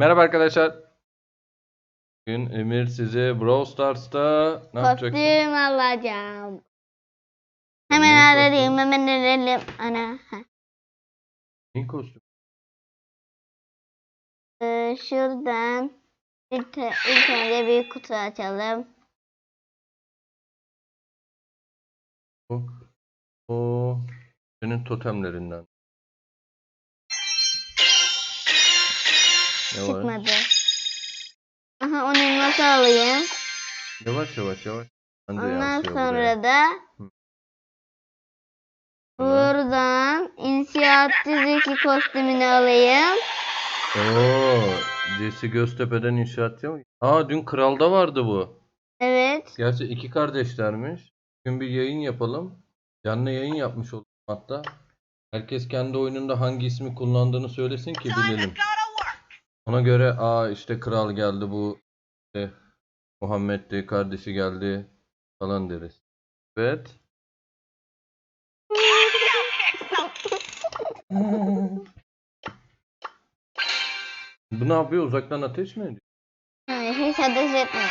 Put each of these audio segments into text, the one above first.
Merhaba arkadaşlar. Bugün Emir size Brawl Stars'ta ne yapacaksın? Kostüm alacağım. Hemen arayayım, hemen arayayım. Ana. heh. Neyin kostümü? Ee, şuradan ilk, ilk önce bir kutu açalım. O, o senin totemlerinden. Ne var? Çıkmadı. Aha onu nasıl alayım? Yavaş yavaş yavaş. Anca Ondan sonra buraya. da Hı. buradan inşaatçı Zeki kostümünü alayım. Oo, Jesse Göztepe'den inşaatçı mı? Aa dün Kral'da vardı bu. Evet. Gerçi iki kardeşlermiş. Bugün bir yayın yapalım. Canlı yayın yapmış oldum hatta. Herkes kendi oyununda hangi ismi kullandığını söylesin ki bilelim. Ona göre aa işte kral geldi bu işte Muhammed'di kardeşi geldi falan deriz. Evet. Bu ne yapıyor? Uzaktan ateş mi ediyor? Hiç ateş etmiyor.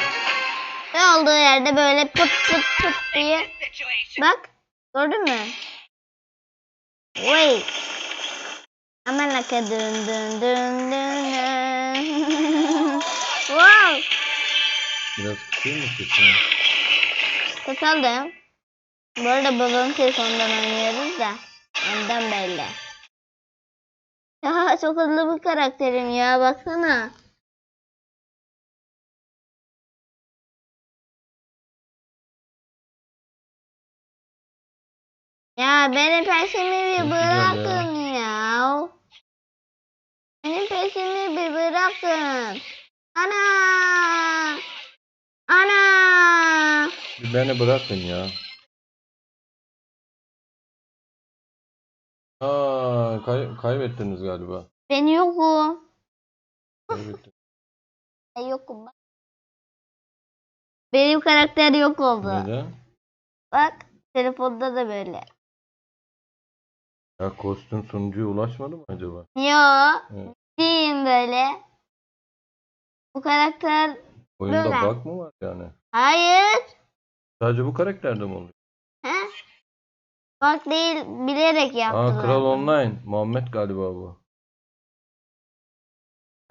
Ve olduğu yerde böyle pıt pıt pıt diye. Bak. Gördün mü? Wait. Aman laka dın dın dın dın dın. wow. Biraz kısayım mı sesini? Kısaldım. Bu arada babam telefondan oynuyoruz da. Ondan belli. Ya çok hızlı bir karakterim ya baksana. Ya beni güzel bırakın ya. Benim peşimi bir bırakın. Ana! Ana! Bir beni bırakın ya. Aa, kay- kaybettiniz galiba. Ben yokum. Kaybettiniz. Ben yokum bak. Benim karakter yok oldu. Neden? Bak telefonda da böyle. Ya kostüm sunucuya ulaşmadı mı acaba? Yo. Evet. Değilim böyle. Bu karakter Oyunda Böyle. bug mı var yani? hayır. Sadece bu karakterde mi oluyor? He? Bak değil bilerek yaptılar. Aa Kral Online. Muhammed galiba bu.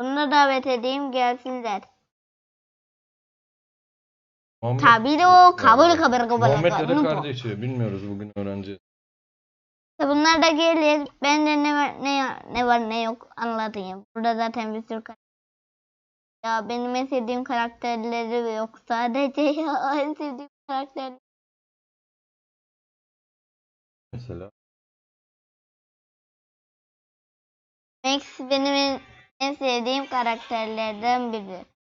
Bunu da davet edeyim gelsinler. Muhammed, Tabii de o kabul kabul kabul. Muhammed ya da kabul. kardeşi. Bilmiyoruz bugün öğreneceğiz. Bunlar da gelir. Ben de ne var ne, ne var ne yok anlatayım. Burada zaten bir sürü karakter. Ya benim en sevdiğim karakterleri yok sadece ya en sevdiğim karakter. Mesela. Max benim en, en sevdiğim karakterlerden biri.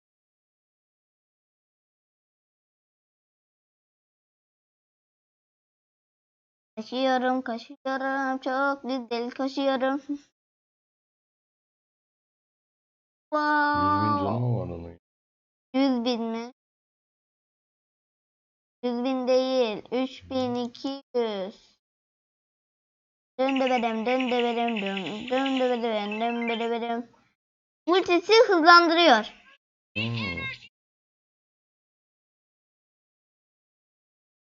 Koşuyorum, koşuyorum, çok güzel koşuyorum. 100 bin wow. canı mı var onun? 100 bin mi? 100 bin değil. 3200. Dön de bedem, dön de bedem, dön, dön de bedem, dön de bedem. Ultisi hızlandırıyor. Hmm.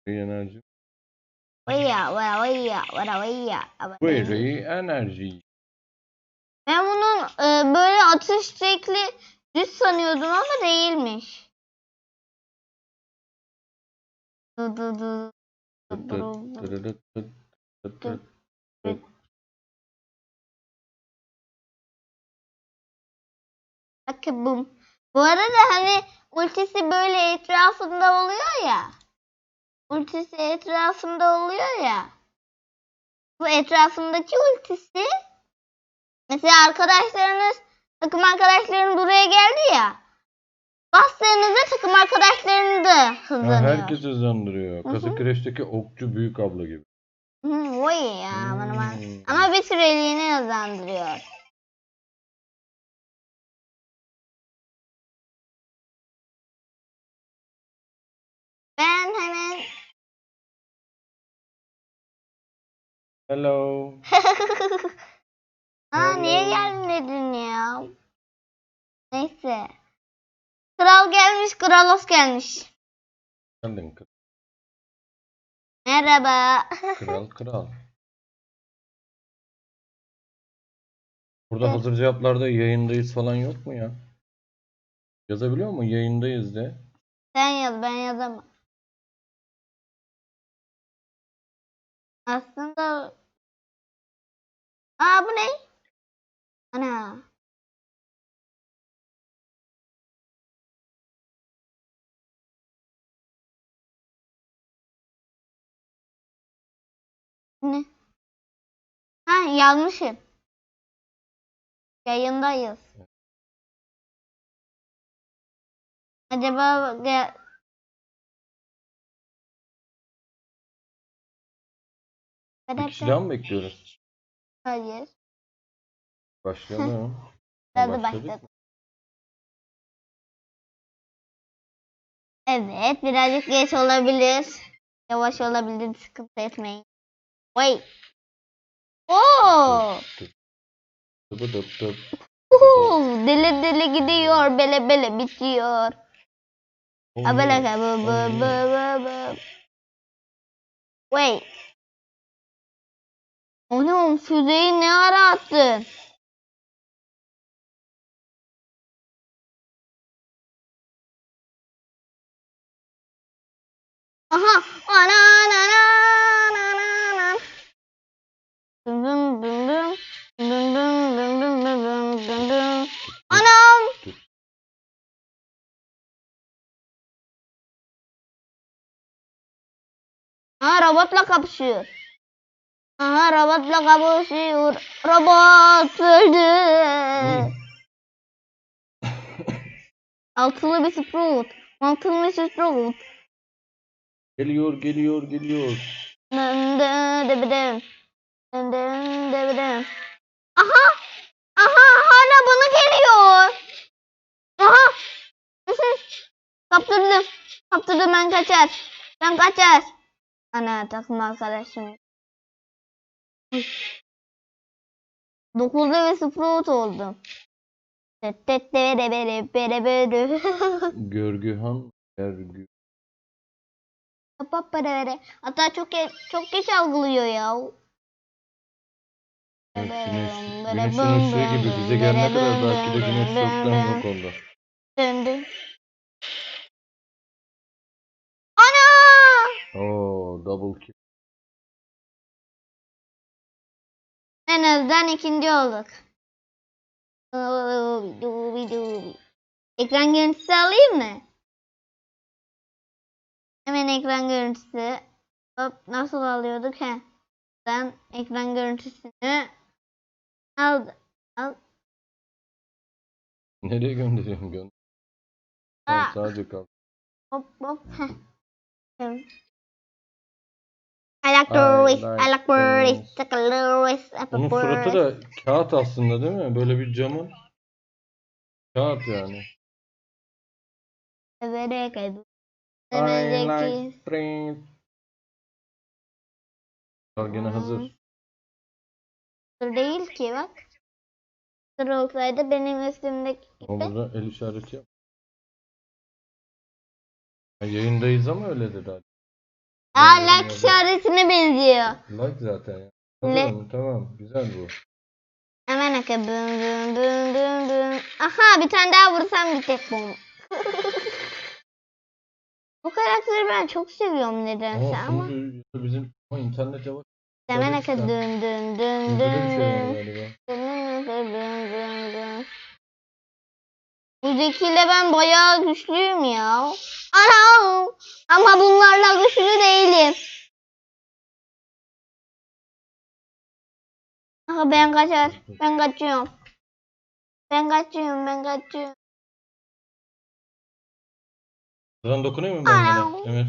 Bir enerji. Vaya, vaya, vaya, vaya, vaya. Very enerji. Ben bunun e, böyle atış şekli düz sanıyordum ama değilmiş. Du. Bakın bu. Bu arada hani ultisi böyle etrafında oluyor ya. Ultisi etrafında oluyor ya. Bu etrafındaki ultisi mesela arkadaşlarınız takım arkadaşların buraya geldi ya. Bastığınızda takım arkadaşlarını da Ha, hızlanıyor. herkes hızlandırıyor. Hı hı. Kasa okçu büyük abla gibi. Hı, vay ya aman aman. Hmm. Ama bir süreliğine hızlandırıyor. Ben hemen Hello. Aa niye Hello. gelmedin ya? neyse. Kral gelmiş, Kralos gelmiş. Geldin kral. Merhaba. Kral kral. Burada hazır cevaplarda yayındayız falan yok mu ya? Yazabiliyor mu? Yayındayız de. Sen yaz, ben yazamam. Aslında... Aa bu ne? Ana. Ne? Ha yazmışım. Yayındayız. Acaba Bir daha mı bekliyoruz? Hayır. Başlayalım. Ha, Hadi başladı. Evet, birazcık geç olabilir. Yavaş olabilir, sıkıntı etmeyin. Vay. Oo! Tıp tıp. Uhu! Deli deli gidiyor, bele bele bitiyor. Abelaka bu bu bu bu bu. Wait. Oğlum füzeyi ne ara attın? Aha! Ana ana ana ana ana. Dın dın dın. Dın dın dın dın dın dın dın dın. Anam! Ha robotla kapışıyor. Aha robotla kapışıyor. Robot öldü. Altılı bir sprout. Altılı bir sprout. Geliyor geliyor geliyor. Dıbıdın. Dın dın dıbıdın. Aha! Aha hala bana geliyor. Aha! Kaptırdım. Kaptırdım ben kaçar. Ben kaçar. Ana takım arkadaşım. Dokuzda ve sıfır out oldum. Görgühan Görgü. Hatta çok ge- çok geç algılıyor ya. Güneş, güneşin ışığı gibi bize gelene kadar belki de güneş çoktan yok oldu. Döndü. Ana! Oo double kill. Azından ikinci olduk. Ekran görüntüsü alayım mı? Hemen ekran görüntüsü. Hop nasıl alıyorduk he? Ben ekran görüntüsünü aldım. Al. Nereye gönderiyorum gönder. Aa. sadece kal. Hop hop. Heh. I like Doris, I like I like a I Onun like suratı da kağıt aslında değil mi? Böyle bir camın. Kağıt yani. Severek I Sevecek like. Al gene hazır. Sır değil ki bak. Sır olsaydı benim üstümdeki Ama gibi. burada el işareti yap. Ha, yayındayız ama öyle dedi. Aa yazıyor. işaretine benziyor. Like zaten ya. Le- Tamam tamam güzel bu. Hemen aka büm büm büm büm büm. Aha bir tane daha vursam tek bom. Bu karakteri ben çok seviyorum nedense Ama ama. bizim ama internet yavaş. Hemen ya. dün dün dün dün şey var dün. Zekiyle ben bayağı güçlüyüm ya. Anam! Ama bunlarla güçlü değilim. Aha ben kaçar. Ben kaçıyorum. Ben kaçıyorum. Ben kaçıyorum. Sıran dokunayım mı ben? Evet.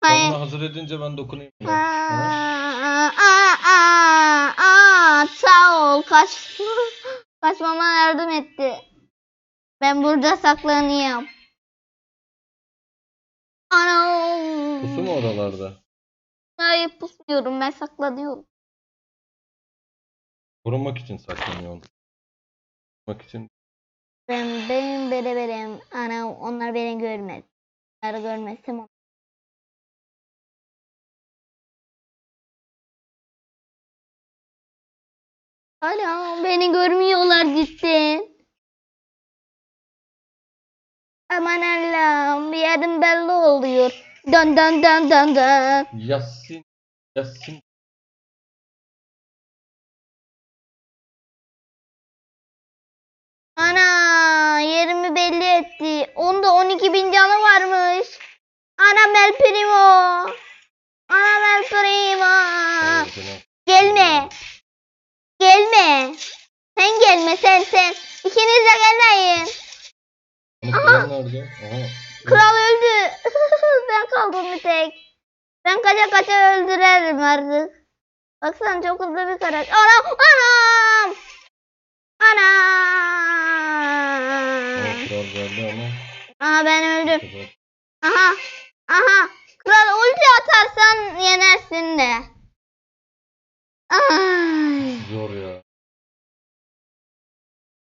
Hayır. Bunu hazır edince ben dokunayım. Aa, ya. Ha? aa, aa, aa, sağ ol. Kaç, kaçmama yardım etti. Ben burada saklanıyorum. Anam. Pusu mu oralarda? Hayır pusmuyorum. Ben saklanıyorum. Korunmak için saklanıyorum. Korunmak için Ben benim bereberim. Ana onlar beni görmez. Onları görmezsem on- Hala beni görmüyorlar cidden. Aman Allah'ım yerim belli oluyor. Dan dan dan dan dan. Yasin. Yasin. Ana yerimi belli etti. Onda 12 bin canı varmış. Ana Mel Primo. Ana Mel Primo. Gelme. Gelme. Sen gelme sen sen. İkiniz de gelmeyin. Ama kral nerede? Aha. Kral öldü. ben kaldım bir tek. Ben kaça kaça öldürelim artık. Baksana çok hızlı bir karakter. Anam! Anam! Anam! Ama kral geldi ama. Aha ben öldüm. Aha. Aha. Kral ulti atarsan yenersin de. Ay. Zor ya.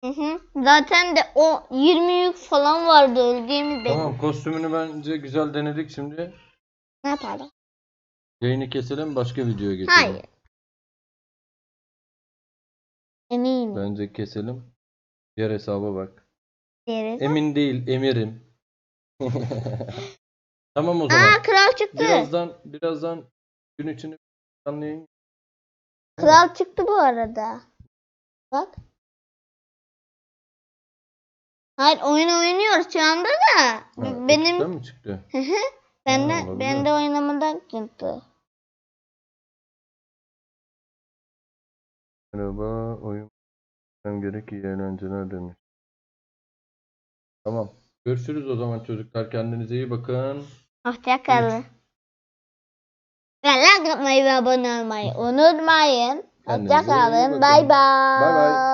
Hı hı. Zaten de o 20 yük falan vardı öldüğümüzde. Tamam kostümünü bence güzel denedik şimdi. Ne yapalım? Yayını keselim başka videoya geçelim. Hayır. Eminim. Bence keselim. Diğer hesaba bak. Deriz. Emin değil, emirim. tamam o zaman. Aa kral çıktı. Birazdan birazdan gün içinde canlı yayın. Kral çıktı bu arada. Bak. Hayır oyun oynuyoruz şu anda da. Ha, benim ekipten mi çıktı? ben Ha, de olabilir. ben de oynamadan çıktı. Merhaba, oyun ben gerek iyi eğlenceler demiş. Tamam. Görüşürüz o zaman çocuklar. Kendinize iyi bakın. Hoşça kalın. Ve like atmayı ve abone olmayı unutmayın. Kendinize Hoşça iyi kalın. bakın. Bay Bay bay. bay.